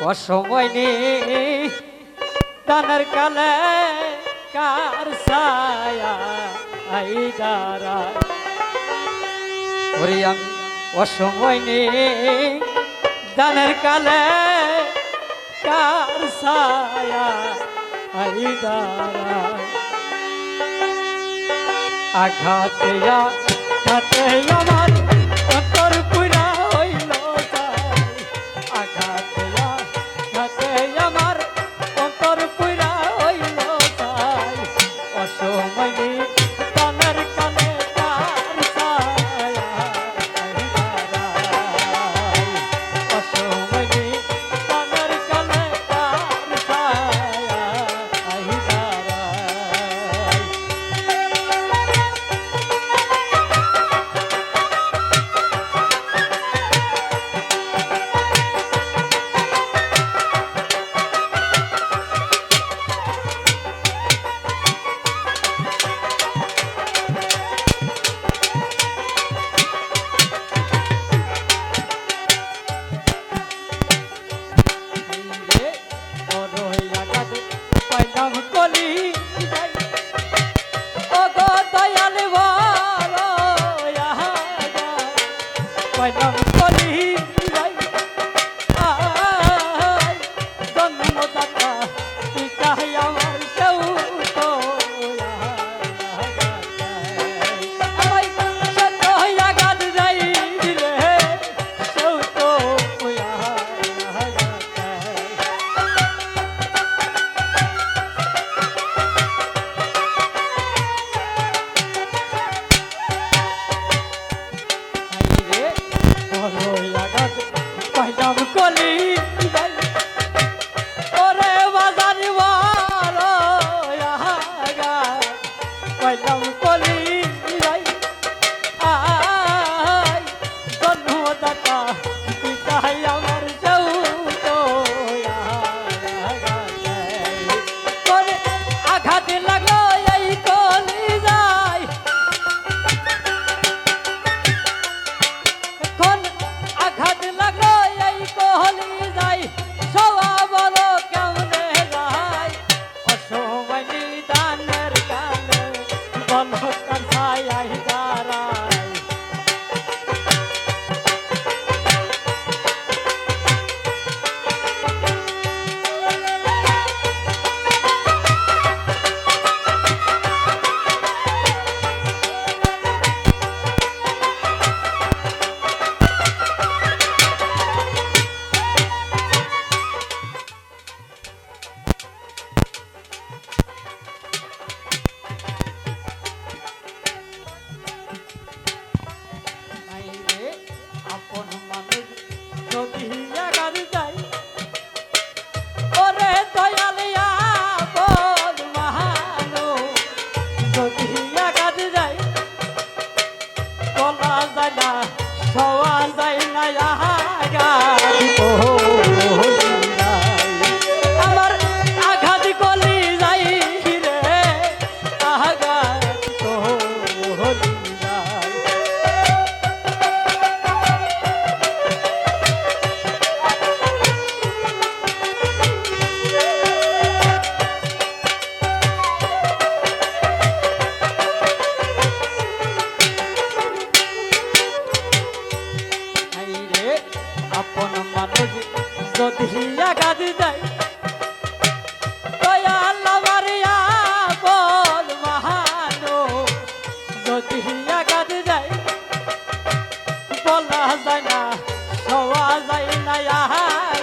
অসময় নেই দানার কালে কার সায়া অসময় নেই দানের কালে কার সায়া আই দাঁড়ায় আঘাতে আঘাতে আমার অন্তর હસના સવા જઈ નયા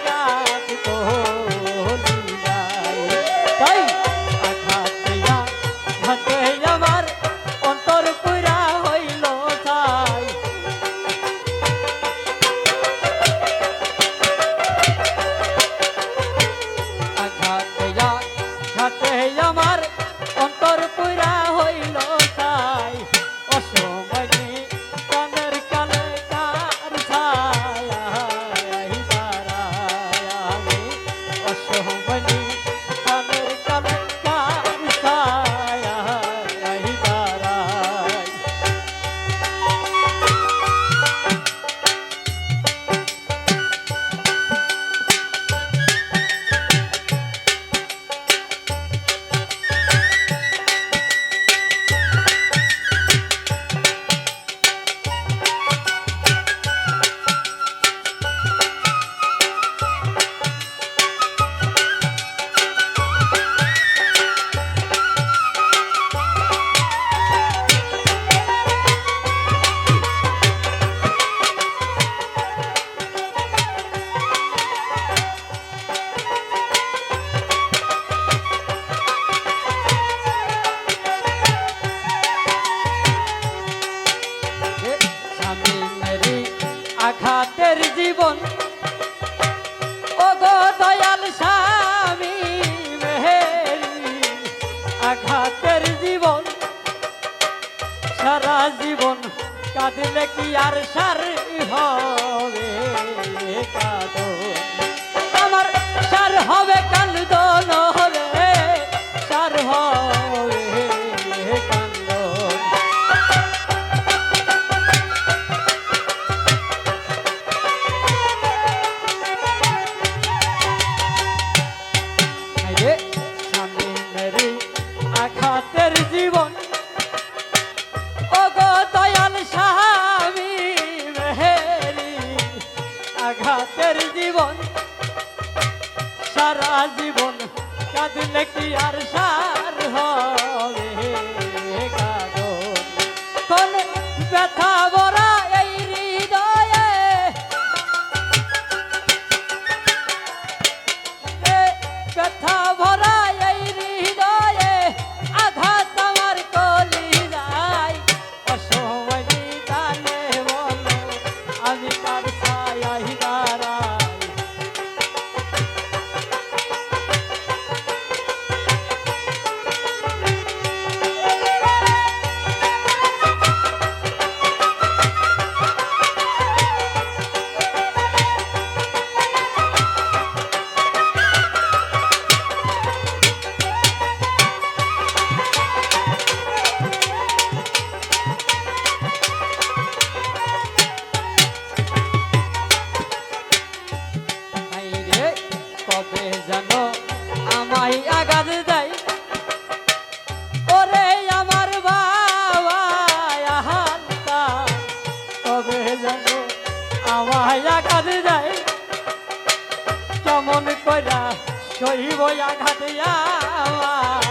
আঘাতের জীবন সারা জীবন কাঁদলে কি আর সার হবে কাঁদো? আমার সার হবে কান্দন। জীবন কাঁদলে কি আর সার হবে কাঁদন ব্যথা ভরা যেন আমায় আঘাত দেয়। ওরে আমার বাবা তবে জানো আমায় আঘাত দেয়। কেমন কইরা সইব আঘাত আমার